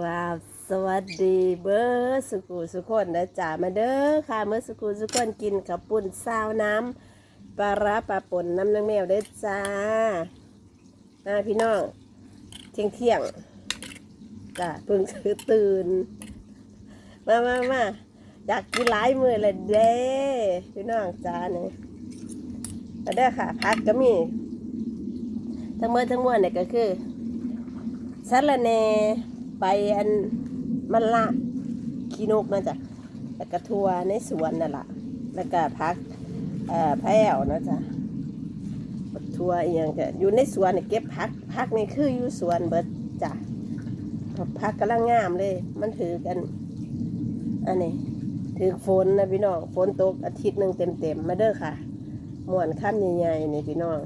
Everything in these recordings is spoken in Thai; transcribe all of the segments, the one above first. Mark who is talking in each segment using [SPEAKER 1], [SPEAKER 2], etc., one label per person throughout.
[SPEAKER 1] ราบสวัสดีเบอร์สุกุสุคนนะจ๋ามาเด้อค่ะเมื่อสุกุสุคนกินขับปุ่นซาวน้ำปลาร้าปลาป่นน้ำนางแมวเด้จ้ามาพี่น้องเที่ยงเที่ยงๆจ้าเพิ่งตื่น มามามาอยากกินหลายมือเลยเด้พี่น้องจ้าเนี่ยมาเด้อค่ะ พักก็มี ทั้งเมื่อทั้งมวลเนี่ยก็คือสารแหน ใบอันมันละขี้นกนะจ๊ะแล้วก็ทัวในสวนนั่นแหละแล้วก็พักเอ่อแพ้วนะจ๊ะบักทัวอีหยังก็อยู่ในสวนเก็บพักพักนี่คืออยู่สวนเบิดจ้ะพักกำลังงามเลย มันถือกัน อันนี้ถือฝนนะพี่น้องฝนตกอาทิตย์หนึ่งเต็มๆมาเด้อค่ะม่วนขั้นใหญ่ๆนี่พี่น้อง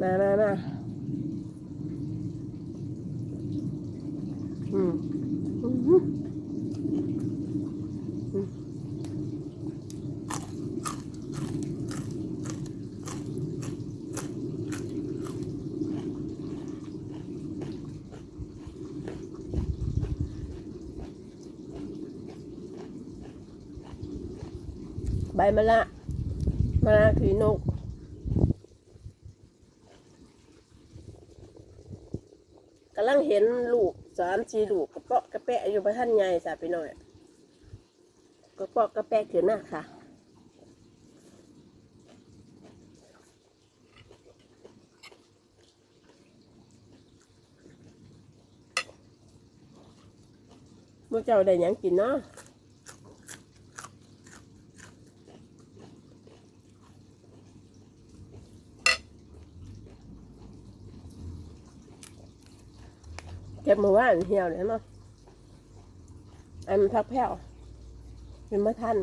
[SPEAKER 1] มามามา อืมอืมอืมอืมใบมะละมะละขีนกกำลังเห็นลูก สามสี่ลูกกระเปาะกระแปะอยู่ประท่านใหญ่สาไปหน่อยกระเปาะกระแปะถือหน้าค่ะมื่อเจ้าได้ยังกินเนาะ ก็บมาว่านเหี่ยวเลยมั้งอันมันพักแผ่วเป็นมะทัน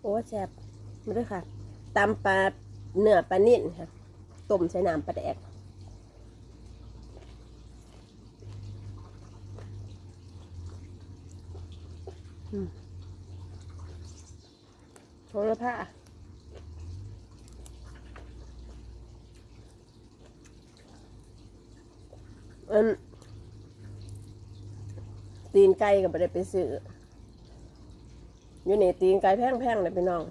[SPEAKER 1] โอ้แซ่บมาด้วยค่ะตำปลาเนื้อปลานิ่นค่ะต้มใส่น้ำปลาแดกโหระพา อันตีนไก่ก็ไม่ได้ไปซื้ออยู่นี่ตีนไก่แพงๆเลยพี่น้อง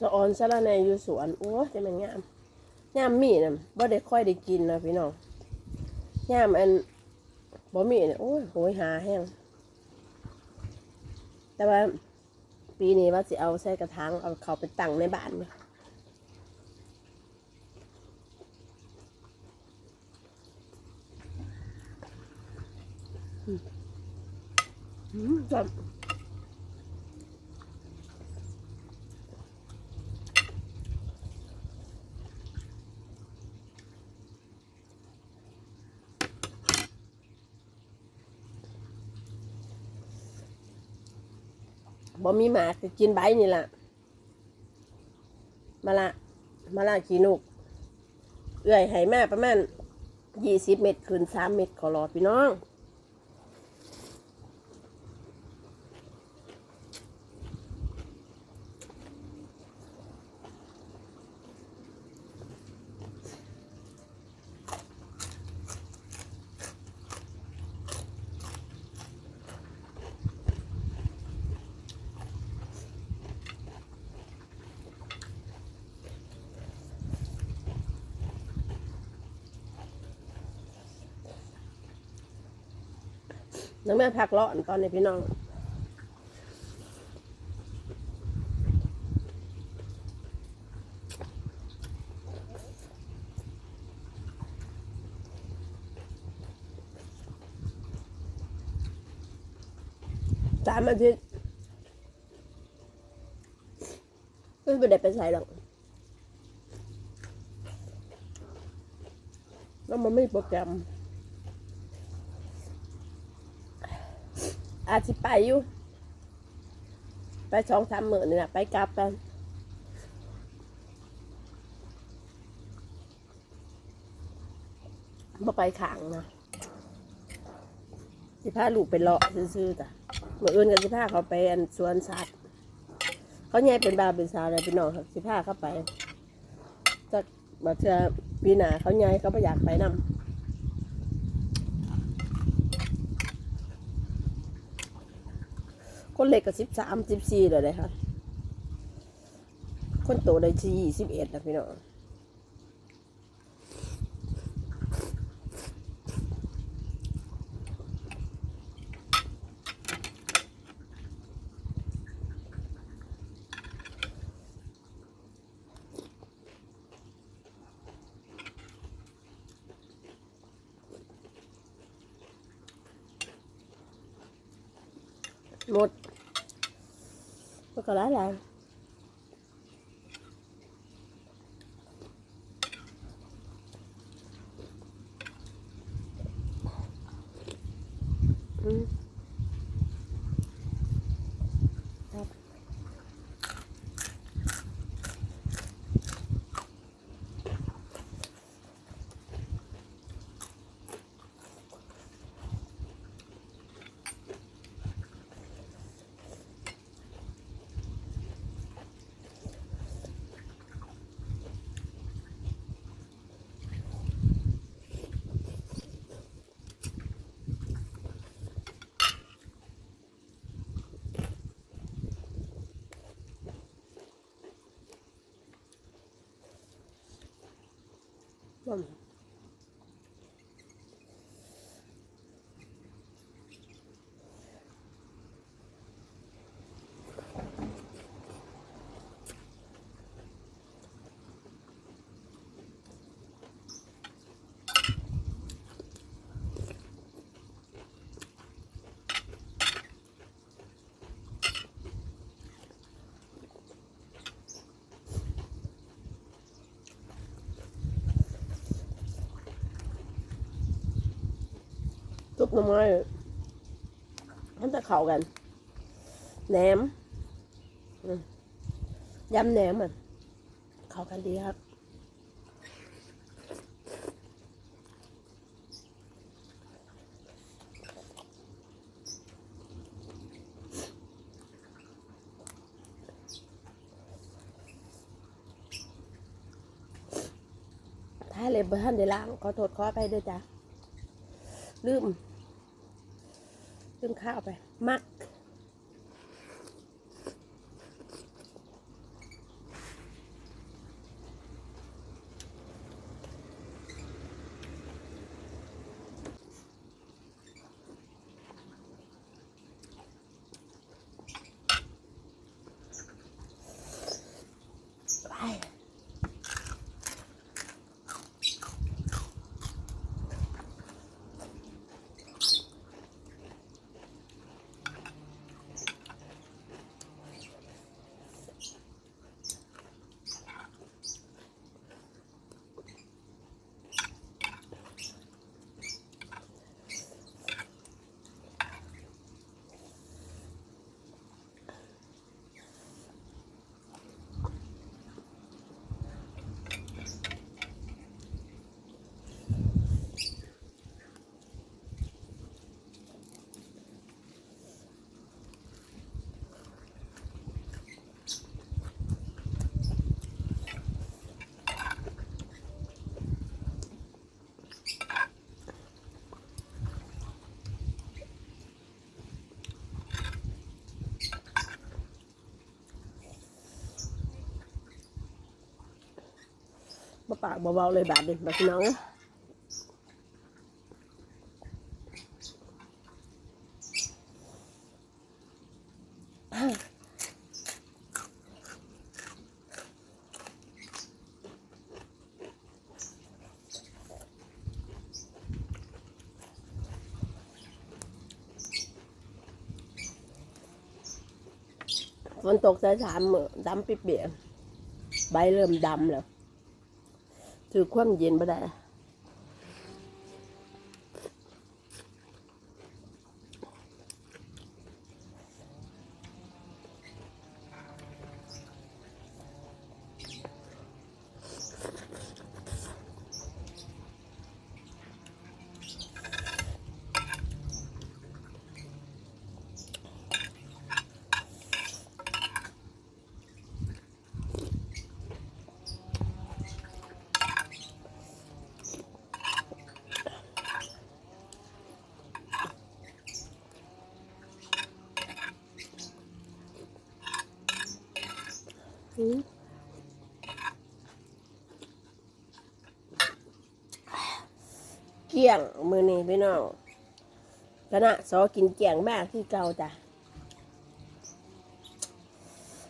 [SPEAKER 1] สะออนสะระแหนอยู่สวนโอ้ยจะมันงามงามมีน่ะบ่ได้ค่อยได้กินนะพี่น้องงามอันบ่มีเนี่ยโอ้ยโหยหาแห้งแต่ว่าปีนี้ว่าสิเอาใส่กระถางเอาเขาไปตั้งในบ้านเนี่ยอืมอืมจับ บ่มีหมาก็กินใบนี่ล่ะมาละมาละขีนุกเอื้อยไหมาประมาณยี่สิบเม็ดคืนสามเม็ดขอรอพี่น้อง น้องแม่พักร้อนตอนนี้พี่น้องสามอาทิตย์ไม่ได้ไปใส่หรอกแล้วมันไม่โปรแกรม อาจจะไปอยู่ ไปสองสามหมื่นนี่นะไปกลับกันบ่ไปขางนะสิพาลูกไปเลาะซื่อๆจ้ะเมื่ออื่นกันสิพาเขาไปอันสวนสัตว์เขาแย่เป็นบาเป็นสาวอะไรพี่น้องครับสิพาเข้าไปจักมาเทื่อปีหนาเขาใหญ่เขาไม่อยากไปนำ คนเล็กก็สิบสามสิบสี่เลยค่ะ คนโตได้สี่สิบเอ็ดนะพี่น้อง หมดมันก็หลายหลาย ซุปหน่อไม้มันจะเข้ากันแหนมยำแหนมอะเข้ากันดีครับถ้าเลยบอร์ท่านได้ล้างขอโทษขอไปด้วยจ้ะลืม ลืมข้าวไปมัก ปากเบาๆเลยบาดเด็ดแบบน้องฝนตกสายสามดำปิดเบี่ยใบเริ่มดำแล้ว ถือความเย็นไม่ได้ เกียงมือนี้พี่น้องคณะสอกินเกียงมากที่เก่าจ้ะ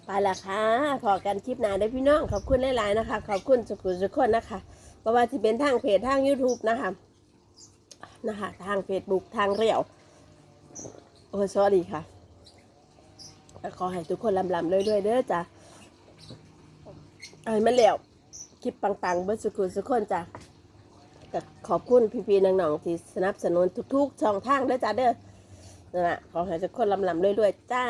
[SPEAKER 1] ไปละค่ะพอกันคลิปหน้าได้พี่น้อง ขอบคุณหลายๆนะคะ ขอบคุณสุขุสุขคนนะคะเพราะว่าที่เป็นทางเพจทาง YouTube นะคะนะคะ ทาง Facebook ทางเรียวโอ้สวัสดีค่ะ ขอให้ทุกคนลำลำๆด้วยๆเด้อจ้ะไอ้มันแล้วคลิปปังๆเบิร์สุขุสุขคนจ้ะ ก็ขอบคุณพี่ๆน้องๆที่สนับสนุนทุกๆช่องทางเด้อจ้าเด้อนั่นแหละขอให้ทุกคนลำลำๆด้วยๆจ้า